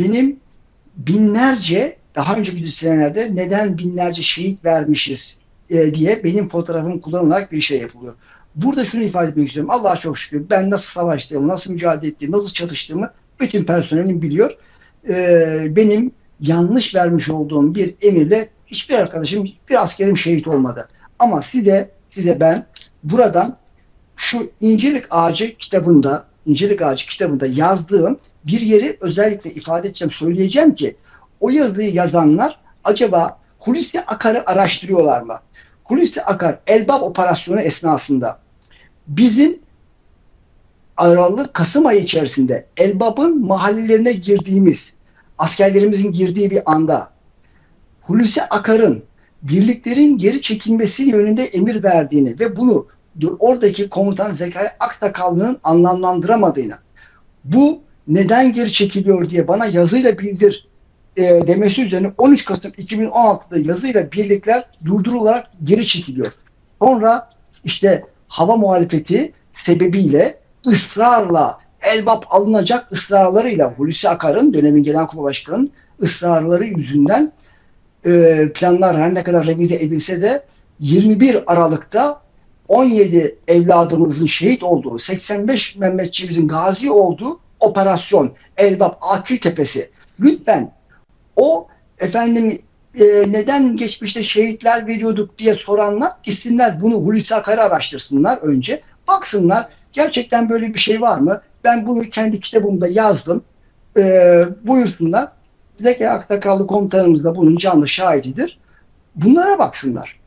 benim binlerce daha önceki senelerde neden binlerce şehit vermişiz e, diye benim fotoğrafım kullanılarak bir şey yapılıyor. Burada şunu ifade etmek istiyorum. Allah'a çok şükür ben nasıl savaştığımı, nasıl mücadele ettiğimi, nasıl çatıştığımı bütün personelim biliyor. E, benim yanlış vermiş olduğum bir emirle hiçbir arkadaşım, bir askerim şehit olmadı. Ama size, size ben buradan şu İncilik Ağacı kitabında, İncilik Ağacı kitabında yazdığım bir yeri özellikle ifade edeceğim, söyleyeceğim ki o yazıyı yazanlar acaba Hulusi Akar'ı araştırıyorlar mı? Hulusi Akar Elbap operasyonu esnasında bizim Aralık Kasım ayı içerisinde Elbap'ın mahallelerine girdiğimiz askerlerimizin girdiği bir anda Hulusi Akar'ın birliklerin geri çekilmesi yönünde emir verdiğini ve bunu oradaki komutan Zekai Aktakallı'nın anlamlandıramadığını bu neden geri çekiliyor diye bana yazıyla bildir e, demesi üzerine 13 Kasım 2016'da yazıyla birlikler durdurularak geri çekiliyor. Sonra işte hava muhalefeti sebebiyle ısrarla Elbap alınacak ısrarlarıyla Hulusi Akar'ın dönemin Genelkurmay Başkanı'nın ısrarları yüzünden e, planlar her ne kadar revize edilse de 21 Aralık'ta 17 evladımızın şehit olduğu, 85 Mehmetçiğimizin gazi olduğu operasyon Elbap Akil Tepesi. Lütfen o efendim e, neden geçmişte şehitler veriyorduk diye soranlar gitsinler bunu Hulusi Akar'ı araştırsınlar önce. Baksınlar gerçekten böyle bir şey var mı? Ben bunu kendi kitabımda yazdım. E, buyursunlar. Zeki Aktakallı komutanımız da bunun canlı şahididir. Bunlara baksınlar.